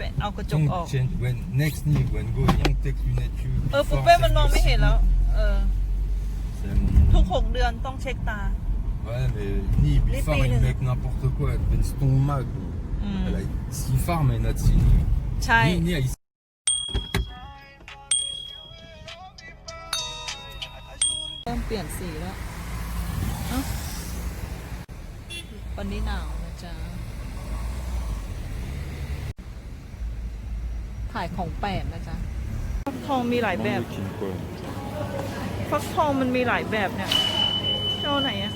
ไปเอากระจก Don't ออก change when next knee when go young take lunette you เออปุ๊บเป้มันมองไม่เห็นแล้ว เออ C'est- ทุกหกเดือนต้องเช็คตา Ouais, mais ni Les Bifar, pays, il là. met n'importe quoi. Ben Stone Mag. Mm. Elle a six phares, mais not six. Ni, ใช่ ni à เริ่มเปลี่ยนสีแล้วเอ้าวันนี้หนาวนะจ๊ะ ถ่ายของแปลกนะจ๊ะฟักทองมีหลายแบบฟักทองมันมีหลายแบบเนี่ยเจ้าไหนอะ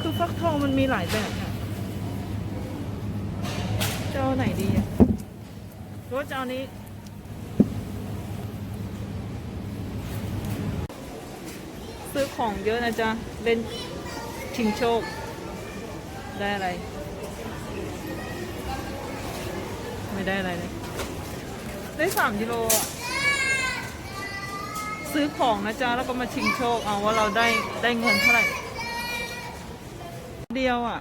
คือฟักทองมันมีหลายแบบค่ะเจ้าไหนดีอะหรือว่าเจ้านี้ ซื้อของเยอะนะจ๊ะ เล่นชิงโชค ได้อะไร ไม่ได้อะไรเลย ได้สามกิโลอะซื้อของนะจ๊ะ แล้วก็มาชิงโชคเอาว่าเราได้ได้เงินเท่าไหร่ เดียวอะ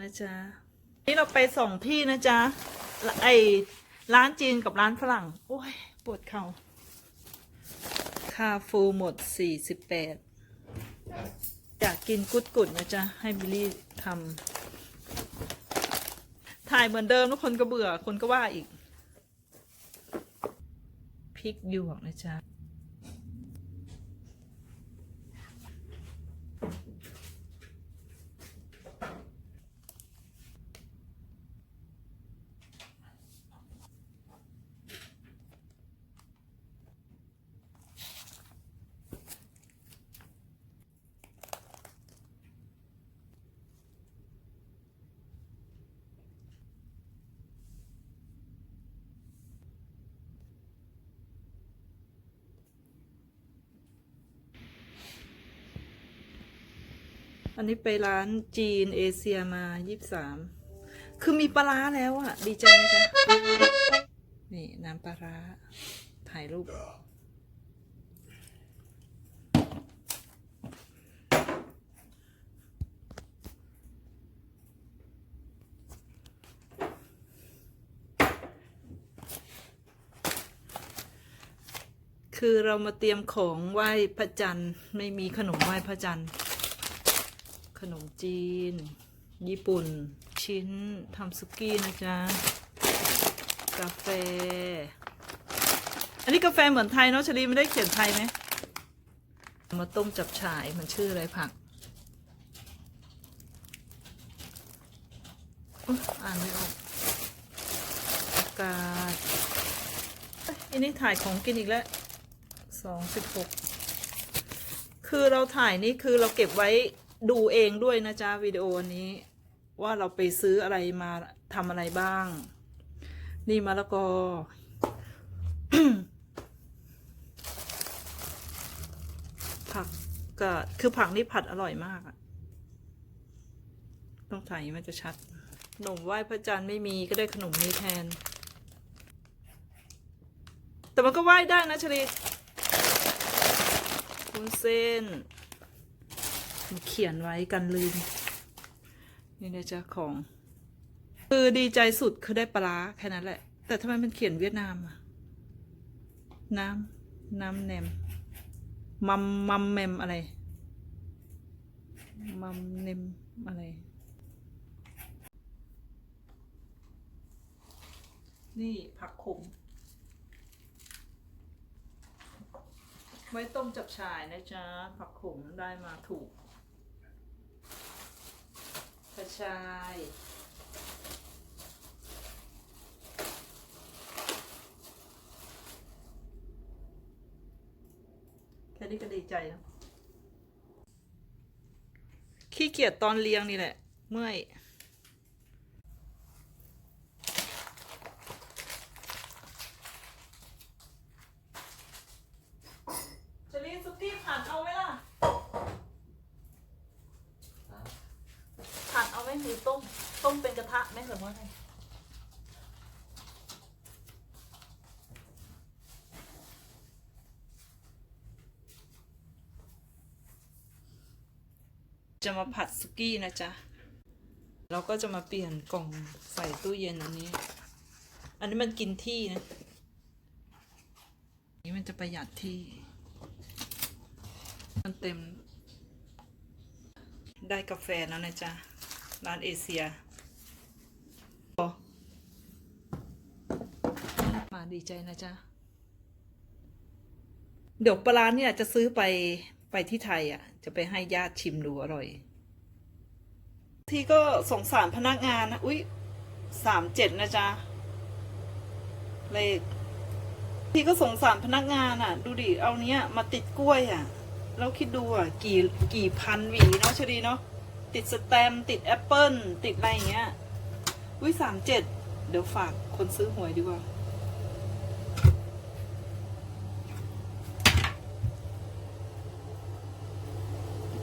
นะจ๊ะ นี่เราไปสองที่นะจ๊ะ ไอร้านจีนกับร้านฝรั่ง โอ้ย ปวดเข่าค่าฟูหมดสี่สิบแปดอยากกินกุดกุดนะจ๊ะ ให้บิลลี่ทำ ถ่ายเหมือนเดิมทุกคนก็เบื่อ คนก็ว่าอีกพริกหยวกนะจ๊ะ อันนี้ไปร้านจีนเอเชียมายี่สามคือมีปลาร้าแล้วอะดีใจไหมจ๊ะ นี่น้ำปลาร้าถ่ายรูป คือเรามาเตรียมของไหว้พระจันทร์ ไม่มีขนมไหว้พระจันทร์ ขนมจีน ญี่ปุ่น ชิ้นทำสุกี้นะจ๊ะ กาแฟ อันนี้กาแฟเหมือนไทยเนาะชลีไม่ได้เขียนไทยไหมมาต้มจับฉ่ายมันชื่ออะไรผักอ่านไม่ออกอากาศอันนี้ถ่ายของกินอีกแล้วสองสิบหกคือเราถ่ายนี่คือเราเก็บไว้ ดูเองด้วยนะจ๊ะวิดีโออันนี้ ว่าเราไปซื้ออะไรมาทำอะไรบ้าง นี่มะละกอ ผักก็คือผักนี่ผัดอร่อยมากอะต้องถ่ายมันจะชัด ขนมไหว้พระจันทร์ไม่มีก็ได้ขนมนี้แทน แต่มันก็ไหว้ได้นะชลิดวุ้นเส้น มันเขียนไว้กันลืม นี่นะจ๊ะของ คือดีใจสุดคือได้ปลาแค่นั้นแหละ แต่ทำไมมันเขียนเวียดนามอะน้ำน้ำแนมมัมมัมแมมอะไรมัมเนมอะไร นี่ผักขม ไว้ต้มจับฉ่ายนะจ๊ะ ผักขมได้มาถูก กระชายแค่นี้ก็ดีใจแล้วขี้เกียจตอนเลี้ยงนี่แหละ เมื่อย จะรีนซุกี้ผัดเอาไหมล่ะ ผัดเอาไหมหรือ ต้มเป็นกระทะไหมหรือว่าไงจะมาผัดซุกี้นะจ๊ะ เราก็จะมาเปลี่ยนกล่องใส่ตู้เย็นอันนี้ อันนี้มันกินที่นะ นี่มันจะประหยัดที่ มันเต็ม ได้กาแฟแล้วนะจ๊ะ ร้านเอเชีย มา ดีใจนะจ๊ะ เดี๋ยวปลาร้าเนี่ยจะซื้อไปไปที่ไทยอะ จะไปให้ญาติชิมดูอร่อย ที่ก็สงสารพนักงานนะ อุ๊ยสามเจ็ดนะจ๊ะ เลข ที่ก็สงสารพนักงานอะ ดูดิเอาเนี้ยมาติดกล้วยอะ แล้วคิดดูอะ กี่กี่พันหวีเนาะชดีเนาะติดสแตมติดแอปเปิลติดอะไรอย่างเงี้ย อุ้ยสามเจ็ดเดี๋ยวฝากคนซื้อหวยดีกว่า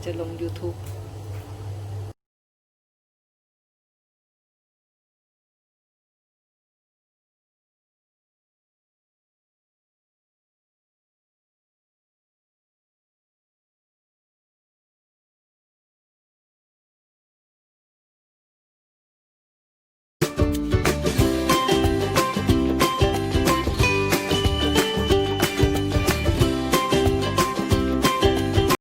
จะลง YouTube